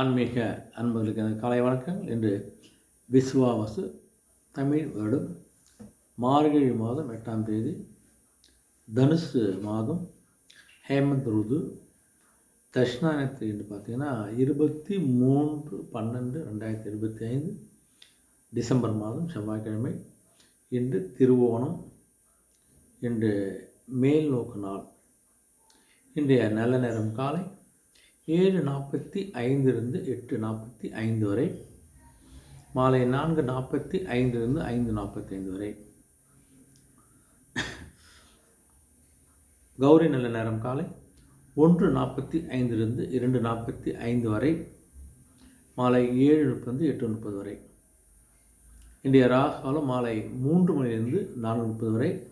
ஆன்மீக அன்பர்களுக்கு எனது காலை வணக்கங்கள் இன்று விஸ்வாவசு தமிழ் வருடம் மார்கழி மாதம் எட்டாம் தேதி தனுசு மாதம் ஹேமந்த் ருது தட்சிணாயனத்து என்று பார்த்தீங்கன்னா இருபத்தி மூன்று பன்னெண்டு ரெண்டாயிரத்தி இருபத்தி ஐந்து டிசம்பர் மாதம் செவ்வாய்க்கிழமை. இன்று திருவோணம் இன்று மேல் நோக்கு நாள். இன்றைய நல்ல நேரம் காலை ஏழு நாற்பத்தி ஐந்திலிருந்து எட்டு நாற்பத்தி ஐந்து வரை. மாலை நான்கு நாற்பத்தி ஐந்திலிருந்து ஐந்து நாற்பத்தி ஐந்து வரை. கௌரி நல்ல நேரம் காலை. ஒன்று நாற்பத்தி ஐந்திலிருந்து இரண்டு நாற்பத்தி ஐந்து வரை. மாலை ஏழு முப்பது எட்டு முப்பது வரை. இன்றைய ராகாலம் மாலை மூன்று மணிலிருந்து நான்கு முப்பது வரை.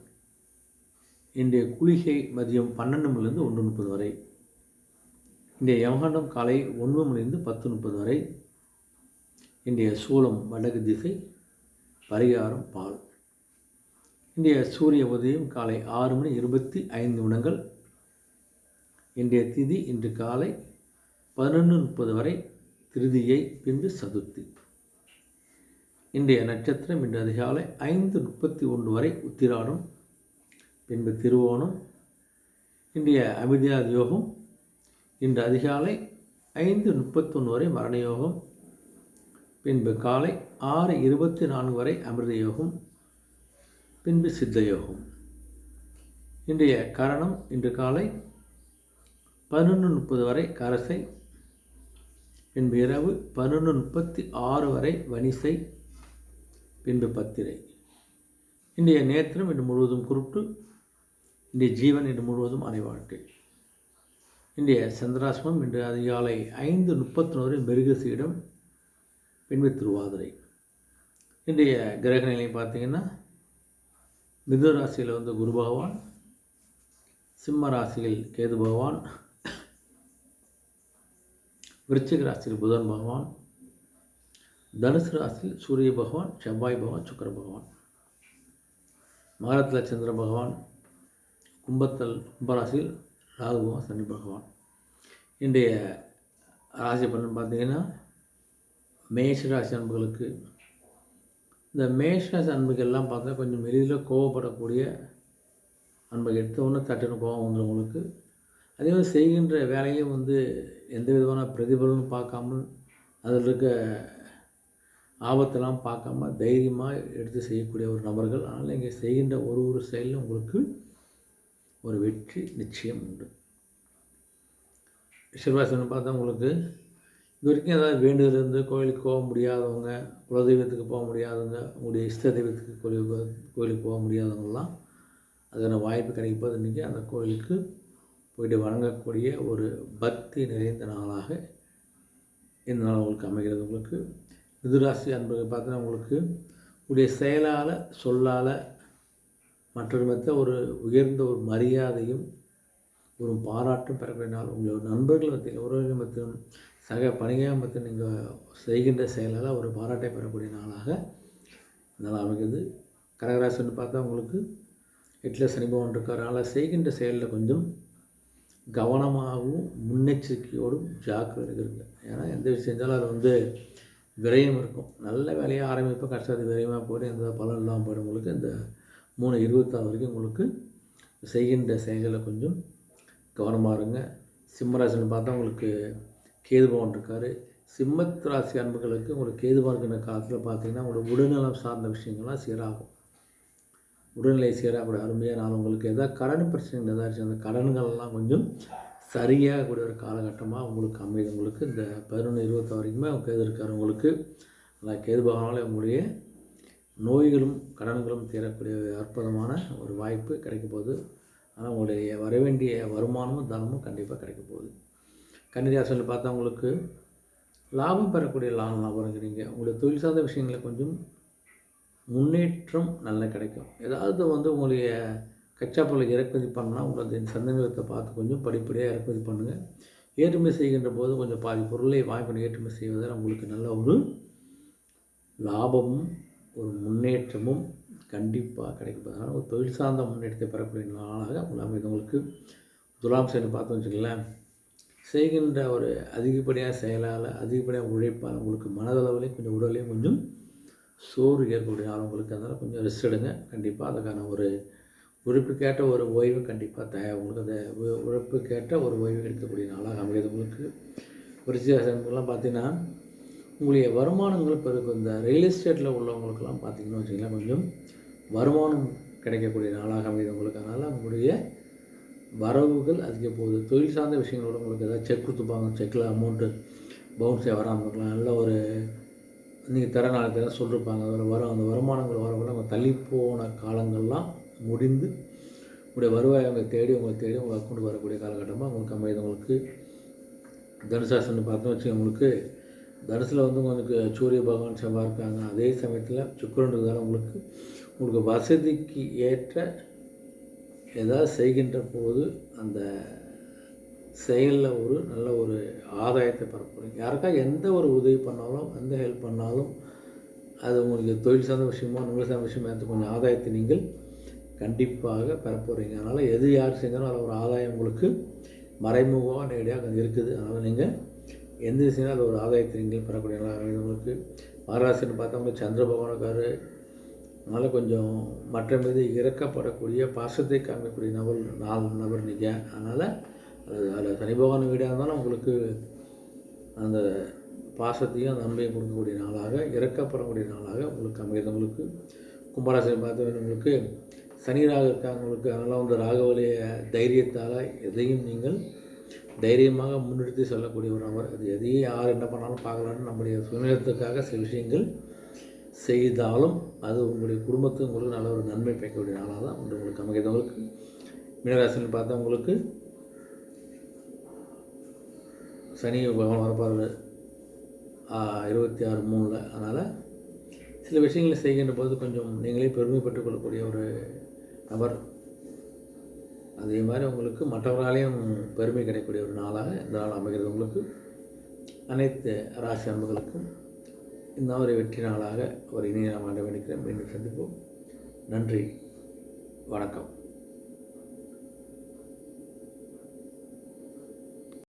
இன்றைய குளிகை மதியம் பன்னெண்டு மணிலிருந்து ஒன்று முப்பது வரை. இன்றைய யமகண்டம் காலை ஒன்பது மணிலிருந்து பத்து முப்பது வரை இன்றைய சூலம் வடக்கு திசை பரிகாரம் பால். இன்றைய சூரிய உதயம் காலை ஆறு மணி இருபத்தி ஐந்து நிமிடங்கள். இன்றைய திதி இன்று காலை பதினொன்று முப்பது வரை திருதியை பின்பு சதுர்த்தி. இன்றைய நட்சத்திரம் இன்று அதிகாலை ஐந்து முப்பத்தி ஒன்று வரை உத்திராடம் பின்பு திருவோணம். இன்றைய அமிர்தியாத் யோகம் இன்று அதிகாலை ஐந்து முப்பத்தொன்று வரை மரண யோகம் பின்பு காலை ஆறு இருபத்தி நான்கு வரை அமிர்த யோகம் பின்பு சித்த யோகம் இன்றைய கரணம் இன்று காலை பதினொன்று முப்பது வரை கரசை பின்பு இரவு பதினொன்று முப்பத்தி ஆறு வரை வனிசை பின்பு பத்திரை. இன்றைய நேத்திரம் இன்று முழுவதும் குருட்டு இன்றைய ஜீவன் இன்று முழுவதும் அரை இன்றைய சந்திராசிரமம் இன்று அதிகாலை ஐந்து முப்பத்தொன்று மிருகசீடம் பின்பு திருவாதிரை. இன்றைய கிரக பார்த்தீங்கன்னா மிதுன ராசியில் வந்து குரு பகவான் சிம்ம ராசியில் கேது பகவான் விருச்சிக ராசியில் புதன் பகவான் தனுசு ராசியில் சூரிய பகவான் செவ்வாய் பகவான் சுக்கர பகவான். மகரத்தில் சந்திர பகவான் கும்பத்தல் கும்பராசியில் ராகுவும் சனி பகவான். இன்றைய ராசி பலன் பார்த்தீங்கன்னா மேஷ ராசி அன்புகளுக்கு. இந்த மேஷ ராசி அன்புகள்லாம் பார்த்தா கொஞ்சம் எளிதில் கோவப்படக்கூடிய அன்பை எடுத்த உடனே தட்டுன்னு கோவம் வந்துடும் உங்களுக்கு. அதே மாதிரி செய்கின்ற வேலையும் வந்து எந்த விதமான பிரதிபலனும் பார்க்காமல் அதில் இருக்க ஆபத்தெல்லாம் பார்க்காம தைரியமாக எடுத்து செய்யக்கூடிய ஒரு நபர்கள். அதனால் இங்கே செய்கின்ற ஒரு ஒரு செயலும் உங்களுக்கு ஒரு வெற்றி நிச்சயம் உண்டு. சிவாசனம் பார்த்தா உங்களுக்கு இது வரைக்கும் ஏதாவது வேண்டுதல் இருந்து கோயிலுக்கு போக முடியாதவங்க குலதெய்வத்துக்கு போக முடியாதவங்க உங்களுடைய இஷ்ட தெய்வத்துக்கு கோயிலுக்கு கோயிலுக்கு போக முடியாதவங்களாம் அதுக்கான வாய்ப்பு கிடைப்பது இன்றைக்கி அந்த கோயிலுக்கு போயிட்டு வணங்கக்கூடிய ஒரு பக்தி நிறைந்த நாளாக இந்த நாள் உங்களுக்கு அமைகிறது. உங்களுக்கு மிதுராசி அன்பு பார்த்தீங்கன்னா உங்களுக்கு உடைய செயலால் சொல்லால் மற்றொரு மற்ற ஒரு உயர்ந்த ஒரு மரியாதையும் ஒரு பாராட்டும் பெறக்கூடிய நாள் உங்களோட நண்பர்கள் மத்தியில் உறவுகள் மத்தியிலும் சக பணிகள் மத்தியில் நீங்கள் செய்கின்ற செயலால் ஒரு பாராட்டை பெறக்கூடிய நாளாக நாள் அமைக்குது கடகராசின்னு பார்த்தா உங்களுக்கு எட்டில் சனி பவன் இருக்கிறனால செய்கின்ற செயலில் கொஞ்சம் கவனமாகவும் முன்னெச்சரிக்கையோடும் ஜாக்கிரதை இருக்குங்க ஏன்னா எந்த விஷயம் செஞ்சாலும் அது வந்து விரயம் இருக்கும். நல்ல வேலையாக ஆரம்பிப்போம் கஷ்டத்து அது விரயமாக போய்ட்டு எந்த பலன் இல்லாமல் போய்டும் உங்களுக்கு. இந்த மூணு இருபத்தாறு வரைக்கும் உங்களுக்கு செய்கின்ற செயல்களில் கொஞ்சம் கவனமாக இருங்க. சிம்மராசின்னு பார்த்தா உங்களுக்கு கேதுபவன் இருக்கார். சிம்மத் ராசி அன்புகளுக்கு உங்களுக்கு கேதுவாக இருக்கிற காலத்தில் பார்த்தீங்கன்னா உங்களோட உடல்நலம் சார்ந்த விஷயங்கள்லாம் சீராகும். உடல்நிலை சீராகக்கூடிய அருமையாக நான் உங்களுக்கு. எதாவது கடன் பிரச்சனைகள் ஏதாச்சும் அந்த கடன்கள்லாம் கொஞ்சம் சரியாக கூடிய ஒரு காலகட்டமாக உங்களுக்கு அமையுது. உங்களுக்கு இந்த பதினொன்று இருபத்தாறு வரைக்குமே கேது இருக்கார் உங்களுக்கு. நல்லா கேது பகவானாலே உங்களுடைய நோய்களும் கடன்களும் தீரக்கூடிய அற்புதமான ஒரு வாய்ப்பு கிடைக்க போகுது. ஆனால் உங்களுடைய வரவேண்டிய வருமானமும் தனமும் கண்டிப்பாக கிடைக்க போகுது. கன்னிராசியில் பார்த்தா உங்களுக்கு லாபம் பெறக்கூடிய லாபம் லாபம் இருக்கிறீங்க உங்களுடைய தொழில் சார்ந்த விஷயங்களில் கொஞ்சம் முன்னேற்றம் நல்லா கிடைக்கும். ஏதாவது வந்து உங்களுடைய கச்சா பொருளை இறக்குமதி பண்ணால் உங்களது சந்தேகத்தை பார்த்து கொஞ்சம் படிப்படியாக இறக்குமதி பண்ணுங்கள் ஏற்றுமதி செய்கின்ற போது கொஞ்சம் பாதி பொருளை வாங்கி பண்ணி ஏற்றுமதி செய்வதால் உங்களுக்கு நல்ல ஒரு லாபமும் ஒரு முன்னேற்றமும் கண்டிப்பாக கிடைக்கும். அதனால் ஒரு தொழில் சார்ந்த முன்னேற்றத்தை பெறக்கூடிய நாளாக உங்கள் உங்களுக்கு துலாம் சனி பார்த்தோம் வச்சுக்கலாம் செய்கின்ற ஒரு அதிகப்படியாக செயலால் அதிகப்படியாக உழைப்பால் உங்களுக்கு மனதளவுலேயும் கொஞ்சம் உடலையும் கொஞ்சம் சோறு ஏற்படக்கூடிய ஆள் உங்களுக்கு. அதனால் கொஞ்சம் ரெஸ்ட் எடுங்க. கண்டிப்பாக அதுக்கான ஒரு உழைப்புக்கேற்ற ஒரு ஓய்வு கண்டிப்பாக தேவை உங்களுக்கு அந்த உழைப்புக்கேற்ற ஒரு ஓய்வு எடுக்கக்கூடிய நாளாக அமைகிறது. உங்களுக்கு விருச்சிகலாம் பார்த்தீங்கன்னா உங்களுடைய வருமானங்கள் பெருக்கும் இந்த ரியல் எஸ்டேட்டில் உள்ளவங்களுக்கெல்லாம் பார்த்தீங்கன்னா வச்சிங்கன்னா கொஞ்சம் வருமானம் கிடைக்கக்கூடிய நாளாக அமைது உங்களுக்கு. அதனால் உங்களுடைய வரவுகள் அதிக போகுது. தொழில் சார்ந்த விஷயங்களோட உங்களுக்கு ஏதாவது செக் கொடுத்துப்பாங்க. செக்கில் அமௌண்ட்டு பவுன்ஸே வராமல் இருக்கலாம். நல்ல ஒரு நீங்கள் தர நாளைக்கு ஏதாவது சொல்லிருப்பாங்க. அதில் வரும். அந்த வருமானங்கள் வரவங்கள நம்ம தள்ளி போன காலங்கள்லாம் முடிந்து உங்களுடைய வருவாய் அவங்க தேடி உங்களை தேடி உங்கள் அக்கௌண்ட் வரக்கூடிய காலகட்டமாக உங்களுக்கு அமையுது. உங்களுக்கு தனுசாசன் பார்த்தோம் வச்சு உங்களுக்கு தனுசில் வந்து உங்களுக்கு சூரிய பகவான் செவ்வாய் இருக்காங்க. அதே சமயத்தில் சுக்கிரன் இருக்கிறதால உங்களுக்கு உங்களுக்கு வசதிக்கு ஏற்ற ஏதாவது செய்கின்ற போது அந்த செயலில் ஒரு நல்ல ஒரு ஆதாயத்தை பெற யாருக்கா எந்த ஒரு உதவி பண்ணாலும் எந்த ஹெல்ப் பண்ணாலும் அது உங்களுக்கு தொழில் சார்ந்த விஷயமோ நூல் சார்ந்த விஷயமோ எடுத்து கொஞ்சம் ஆதாயத்தை நீங்கள் கண்டிப்பாக பெற போகிறீங்க அதனால் எது யார் செஞ்சாலும் அதில் ஒரு ஆதாயம் உங்களுக்கு மறைமுகமாக நேரடியாக அங்கே இருக்குது. அதனால் நீங்கள் எந்த விஷயம் அது ஒரு ஆதாயத்தை நீங்கள் பெறக்கூடிய நாளாக இருக்குது உங்களுக்கு மகாராசின்னு பார்த்தோம்னா சந்திர பகவானுக்காரு. அதனால் கொஞ்சம் மற்ற மீது இறக்கப்படக்கூடிய பாசத்தை காமிக்கக்கூடிய நபர் நாலு நபர் நீங்கள் அதனால் அது அதில் சனி பகவான் வீடாக இருந்தாலும் உங்களுக்கு அந்த பாசத்தையும் அந்த கொடுக்கக்கூடிய நாளாக இறக்கப்படக்கூடிய நாளாக உங்களுக்கு அமைகிறவங்களுக்கு கும்பராசியை பார்த்தவங்களுக்கு சனி ராக இருக்காங்களுக்கு அதனால் வந்து ராகவலைய தைரியத்தால் எதையும் நீங்கள் தைரியமாக முன்னிறுத்தி சொல்லக்கூடிய ஒரு நபர் அது எதையும் யார் என்ன பண்ணாலும் பார்க்கலான்னு நம்முடைய சுயநலத்துக்காக சில விஷயங்கள் செய்தாலும் அது உங்களுடைய குடும்பத்துக்கு உங்களுக்கு நல்ல ஒரு நன்மை பயக்கக்கூடிய நாளாக தான் உண்டு. உங்களுக்கு அமைக்கிறவங்களுக்கு உங்களுக்கு மீனராசின்னு பார்த்தா உங்களுக்கு சனி பகவான் வரப்பார். இருபத்தி ஆறு மூணில். அதனால் சில விஷயங்களை செய்கின்ற போது கொஞ்சம் நீங்களே பெருமைப்பட்டுக் கொள்ளக்கூடிய ஒரு நபர் அதே மாதிரி உங்களுக்கு மற்றவர்களாலேயும் பெருமை கிடைக்கக்கூடிய ஒரு நாளாக இந்த நாள் அமைகிறது. உங்களுக்கு அனைத்து ராசி அன்புகளுக்கும் இந்த ஒரு வெற்றி நாளாக ஒரு இனிய நாம் ஆண்டு வேண்டிக்கிறேன். மீண்டும் சந்திப்போம். நன்றி. வணக்கம்.